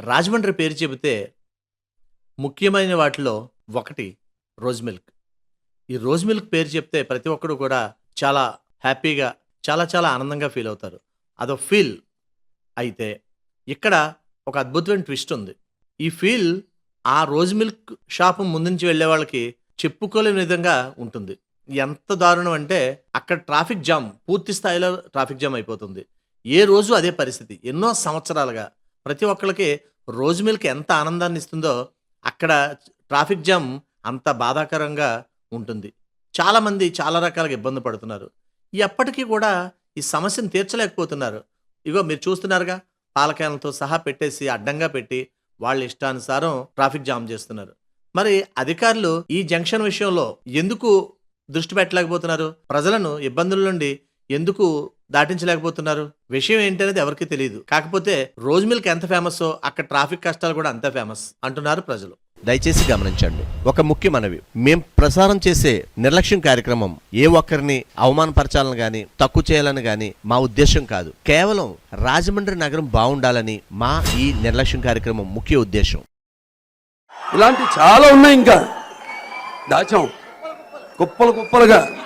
రాజమండ్రి పేరు చెబితే ముఖ్యమైన వాటిలో ఒకటి రోజ్ మిల్క్. ఈ రోజ్ మిల్క్ పేరు చెప్తే ప్రతి ఒక్కరు కూడా చాలా హ్యాపీగా చాలా చాలా ఆనందంగా ఫీల్ అవుతారు. అదో ఫీల్ అయితే ఇక్కడ ఒక అద్భుతమైన ట్విస్ట్ ఉంది. ఈ ఫీల్ ఆ రోజ్ మిల్క్ షాప్ ముందు నుంచి వెళ్ళే వాళ్ళకి చెప్పుకోలేని విధంగా ఉంటుంది. ఎంత దారుణం అంటే అక్కడ ట్రాఫిక్ జామ్ పూర్తి స్థాయిలో ట్రాఫిక్ జామ్ అయిపోతుంది. ఏ రోజు అదే పరిస్థితి. ఎన్నో సంవత్సరాలుగా ప్రతి ఒక్కరికి రోజు మిల్క్ ఎంత ఆనందాన్ని ఇస్తుందో అక్కడ ట్రాఫిక్ జామ్ అంత బాధాకరంగా ఉంటుంది. చాలామంది చాలా రకాలుగా ఇబ్బంది పడుతున్నారు. ఎప్పటికీ కూడా ఈ సమస్యను తీర్చలేకపోతున్నారు. ఇగో మీరు చూస్తున్నారుగా పాలకాయలతో సహా పెట్టేసి అడ్డంగా పెట్టి వాళ్ళ ఇష్టానుసారం ట్రాఫిక్ జామ్ చేస్తున్నారు. మరి అధికారులు ఈ జంక్షన్ విషయంలో ఎందుకు దృష్టి పెట్టలేకపోతున్నారు? ప్రజలను ఇబ్బందుల నుండి ఎందుకు దాటించలేకపోతున్నారు. విషయం ఏంటనేది ఎవరికి తెలియదు కాకపోతే రోజ్ మిల్క్ ఎంత ఫేమస్ అక్కడ ట్రాఫిక్ కష్టాలు కూడా అంతే ఫేమస్ అంటున్నారు ప్రజలు. దయచేసి గమనించండి. ఒక ముఖ్య మనవి. మేం ప్రసారం చేసే నిర్లక్ష్యం కార్యక్రమం ఏ ఒక్కరిని అవమానపరచాలని గాని తక్కువ చేయాలని గాని మా ఉద్దేశం కాదు. కేవలం రాజమండ్రి నగరం బాగుండాలని మా ఈ నిర్లక్ష్యం కార్యక్రమం ముఖ్య ఉద్దేశం ఇలాంటి చాలా ఉన్నాయి ఇంకా. దాచాం. కుప్పలు కుప్పలుగా.